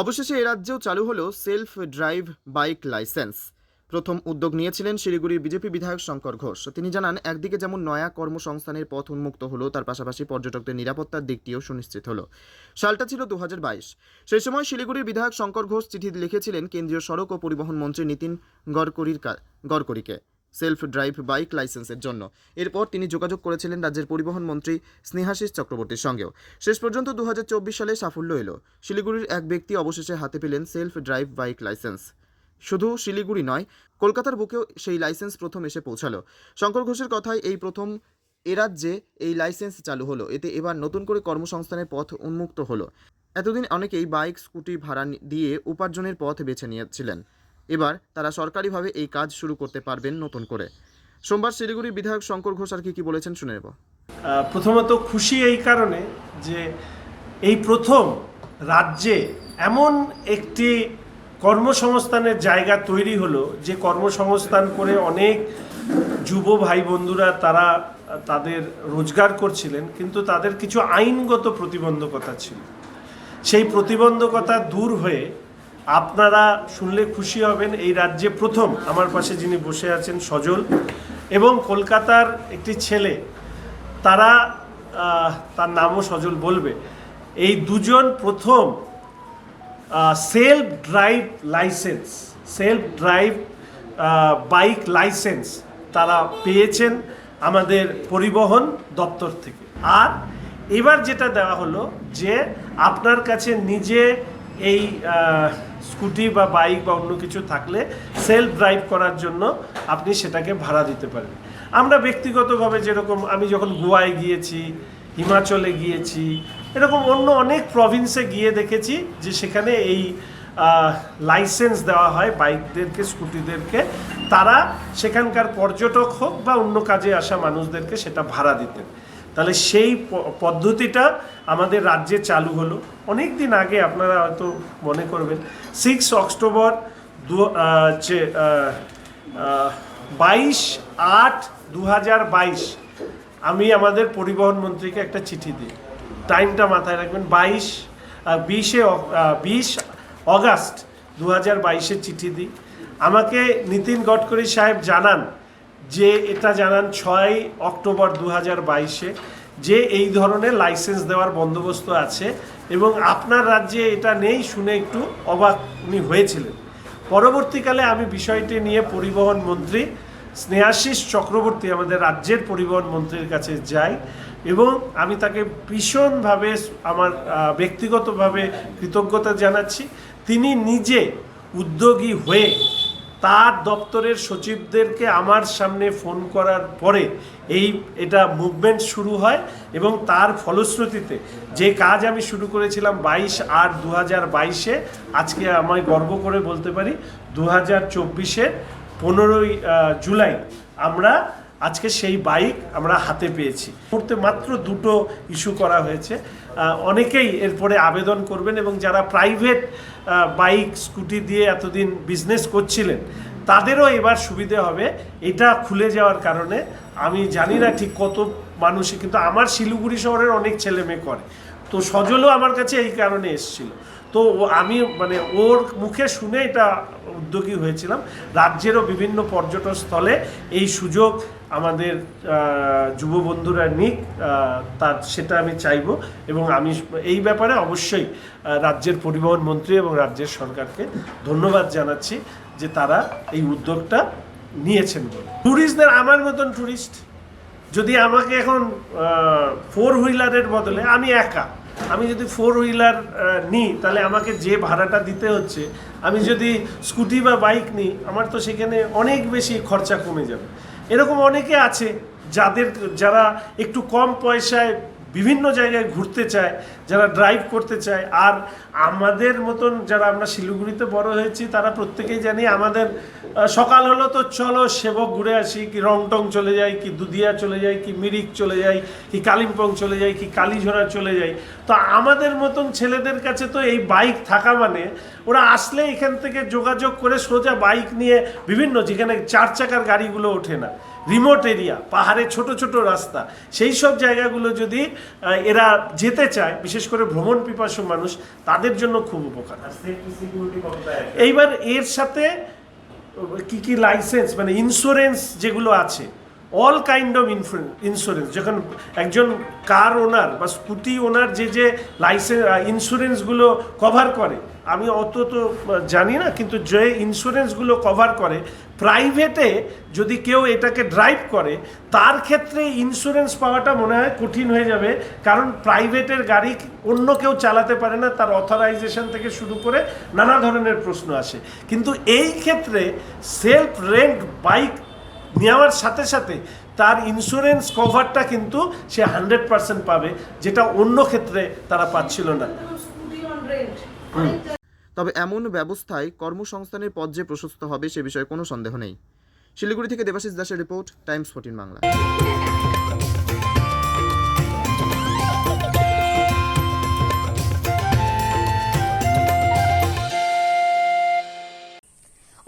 অবশেষে এ রাজ্যেও চালু হলো সেলফ ড্রাইভ বাইক লাইসেন্স। প্রথম উদ্যোগ নিয়েছিলেন শিলিগুড়ির বিজেপি বিধায়ক শঙ্কর ঘোষ। তিনি জানান, একদিকে যেমন নয়া কর্মসংস্থানের পথ উন্মুক্ত হলো, তার পাশাপাশি পর্যটকদের নিরাপত্তার দিকটিও সুনিশ্চিত হলো। সালটা ছিল দু হাজার বাইশ। সেই সময় শিলিগুড়ির বিধায়ক শঙ্কর ঘোষ চিঠি লিখেছিলেন কেন্দ্রীয় সড়ক ও পরিবহন মন্ত্রী নীতিন গডকরির গডকরিকে। সেলফ ড্রাইভ বাইক লাইসেন্সের জন্য। এরপর তিনি যোগাযোগ করেছিলেন রাজ্যের পরিবহন মন্ত্রী স্নেহাশিস চক্রবর্তীর সঙ্গেও। শেষ পর্যন্ত দু হাজার চব্বিশ সালে সাফল্য এলো। শিলিগুড়ির এক ব্যক্তি অবশেষে হাতে পেলেন সেলফ ড্রাইভ বাইক লাইসেন্স। শুধু শিলিগুড়ি নয়, কলকাতার বুকেও সেই লাইসেন্স প্রথম এসে পৌঁছালো। শঙ্কর ঘোষের কথায় এই প্রথম এ রাজ্যে এই লাইসেন্স চালু হলো। এতে এবার নতুন করে কর্মসংস্থানের পথ উন্মুক্ত হলো। এতদিন অনেকেই বাইক, স্কুটি ভাড়া দিয়ে উপার্জনের পথ বেছে নিয়েছিলেন। এবার তারা সরকারিভাবে এই কাজ শুরু করতে পারবেন নতুন করে। সোমবার শিলিগুড়ির বিধায়ক শঙ্কর ঘোষ আর কি কি বলেছেন শুনে নেব। প্রথমত খুশি এই কারণে যে এই প্রথম রাজ্যে এমন একটি কর্মসংস্থানের জায়গা তৈরি হলো, যে কর্মসংস্থান করে অনেক যুব ভাই বন্ধুরা তারা তাদের রোজগার করছিলেন, কিন্তু তাদের কিছু আইনগত প্রতিবন্ধকতা ছিল। সেই প্রতিবন্ধকতা দূর হয়ে আপনারা শুনলে খুশি হবেন, এই রাজ্যে প্রথম আমার পাশে যিনি বসে আছেন সজল এবং কলকাতার একটি ছেলে, তারা তার নামও সজল বলবে। এই দুজন প্রথম self drive licence self drive bike licence তারা পেয়েছেন আমাদের পরিবহন দপ্তর থেকে। আর এবার যেটা দেওয়া হলো যে আপনার কাছে নিজে এই স্কুটি বা বাইক বা অন্য কিছু থাকলে সেলফ ড্রাইভ করার জন্য আপনি সেটাকে ভাড়া দিতে পারেন। আমরা ব্যক্তিগতভাবে যেরকম আমি যখন গোয়ায় গিয়েছি, হিমাচলে গিয়েছি, এরকম অন্য অনেক প্রভিন্সে গিয়ে দেখেছি যে সেখানে এই লাইসেন্স দেওয়া হয় বাইকদেরকে, স্কুটিদেরকে। তারা সেখানকার পর্যটক হোক বা অন্য কাজে আসা মানুষদেরকে সেটা ভাড়া দিতেন। তাহলে সেই পদ্ধতিটা আমাদের রাজ্যে চালু হলো। অনেক দিন আগে আপনারা হয়তো মনে করবেন সিক্স অক্টোবর দু বাইশ আট দু বাইশ, আমি আমাদের পরিবহন মন্ত্রীকে একটা চিঠি দিই। টাইমটা মাথায় রাখবেন, বাইশ বিশে বিশ অগাস্ট দু হাজার বাইশে চিঠি দিই। আমাকে নীতিন গডকরি সাহেব জানান যে এটা জানান ছয় অক্টোবর দু বাইশে, যে এই ধরনের লাইসেন্স দেওয়ার বন্দোবস্ত আছে এবং আপনার রাজ্যে এটা নেই শুনে একটু অবাক উনি হয়েছিলেন। পরবর্তীকালে আমি বিষয়টি নিয়ে পরিবহন মন্ত্রী স্নেহাশিস চক্রবর্তী আমাদের রাজ্যের পরিবহন মন্ত্রীর কাছে যাই এবং আমি তাকে ভীষণভাবে আমার ব্যক্তিগতভাবে কৃতজ্ঞতা জানাচ্ছি। তিনি নিজে উদ্যোগী হয়ে তার দপ্তরের সচিবদেরকে আমার সামনে ফোন করার পরে এই, এটা মুভমেন্ট শুরু হয় এবং তার ফলশ্রুতিতে যে কাজ আমি শুরু করেছিলাম বাইশ আট দু হাজার বাইশে, আজকে আমায় গর্ব করে বলতে পারি দু হাজার চব্বিশের পনেরোই জুলাই আমরা আজকে সেই বাইক আমরা হাতে পেয়েছি। মুহূর্তে মাত্র দুটো ইস্যু করা হয়েছে। অনেকেই এরপরে আবেদন করবেন এবং যারা প্রাইভেট বাইক স্কুটি দিয়ে এতদিন বিজনেস করছিলেন, তাদেরও এবার সুবিধে হবে। এটা খুলে যাওয়ার কারণে আমি জানি না ঠিক কত মানুষই কিন্তু আমার শিলিগুড়ি শহরের অনেক ছেলে মেয়ে করে। তো সজলও আমার কাছে এই কারণে এসেছিল। তো আমি মানে ওর মুখে শুনে এটা উদ্যোগী হয়েছিলাম। রাজ্যেরও বিভিন্ন পর্যটন স্থলে এই সুযোগ আমাদের যুব বন্ধুরা নিক তার, সেটা আমি চাইব এবং আমি এই ব্যাপারে অবশ্যই রাজ্যের পরিবহন মন্ত্রী এবং রাজ্যের সরকারকে ধন্যবাদ জানাচ্ছি যে তারা এই উদ্যোগটা নিয়েছেন বলে। ট্যুরিস্টদের আমার মতন ট্যুরিস্ট যদি আমাকে এখন ফোর হুইলারের বদলে আমি একা আমি যদি ফোর হুইলার নিই, তাহলে আমাকে যে ভাড়াটা দিতে হচ্ছে, আমি যদি স্কুটি বা বাইক নিই, আমার তো সেখানে অনেক বেশি খরচা কমে যাবে। এরকম অনেকে আছে, যাদের, যারা একটু কম পয়সায় বিভিন্ন জায়গায় ঘুরতে চায়, যারা ড্রাইভ করতে চায়। আর আমাদের মতন যারা আমরা শিলিগুড়িতে বড় হয়েছি, তারা প্রত্যেকেই জানি আমাদের সকাল হলো তো চলো সেবক ঘুরে আসি, কি রংটং চলে যাই, কি দুধিয়া চলে যাই, কি মিরিক চলে যাই, কি কালিম্পং চলে যাই, কি কালীঝোড়া চলে যাই। তো আমাদের মতন ছেলেদের কাছে তো এই বাইক থাকা মানে ওরা আসলে এখান থেকে যোগাযোগ করে সোজা বাইক নিয়ে বিভিন্ন, যেখানে চার চাকার গাড়িগুলো ওঠে না। রিমোট এরিয়া পাহাড়ে ছোট ছোট রাস্তা। সেই সব জায়গাগুলো যদি এরা যেতে চায় বিশেষ করে ভ্রমণ পিপাসু মানুষ তাদের জন্য খুব উপকার। এইবার এর সাথে কি কি লাইসেন্স মানে ইন্স্যুরেন্স যেগুলো আছে অল কাইন্ড অফ ইন্স্যুরেন্স যখন একজন কার ওনার বা স্কুটি ওনার যে যে লাইসেন্স ইন্স্যুরেন্সগুলো কভার করে, আমি অত তো জানি না, কিন্তু যে ইন্স্যুরেন্সগুলো কভার করে প্রাইভেটে যদি কেউ এটাকে ড্রাইভ করে, তার ক্ষেত্রে ইন্স্যুরেন্স পাওয়াটা মনে হয় কঠিন হয়ে যাবে, কারণ প্রাইভেটের গাড়ি অন্য কেউ চালাতে পারে না, তার অথরাইজেশন থেকে শুরু করে নানা ধরনের প্রশ্ন আসে। কিন্তু এই ক্ষেত্রে সেলফ রেন্ট বাইক নেওয়ার সাথে সাথে তার ইন্স্যুরেন্স কভারটা কিন্তু সে হান্ড্রেড পার্সেন্ট পাবে যেটা অন্য ক্ষেত্রে তারা পাচ্ছিল না। তবে এমন ব্যবস্থায় কর্মসংস্থানের পথ যে প্রশস্ত হবে সে বিষয়ে কোনো সন্দেহ নেই। শিলিগুড়ি থেকে দেবাশিস দাসের রিপোর্ট টাইমস ফোর্টিন বাংলা।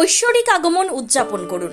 ঐশ্বরিক আগমন উদযাপন করুন।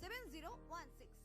seven zero one six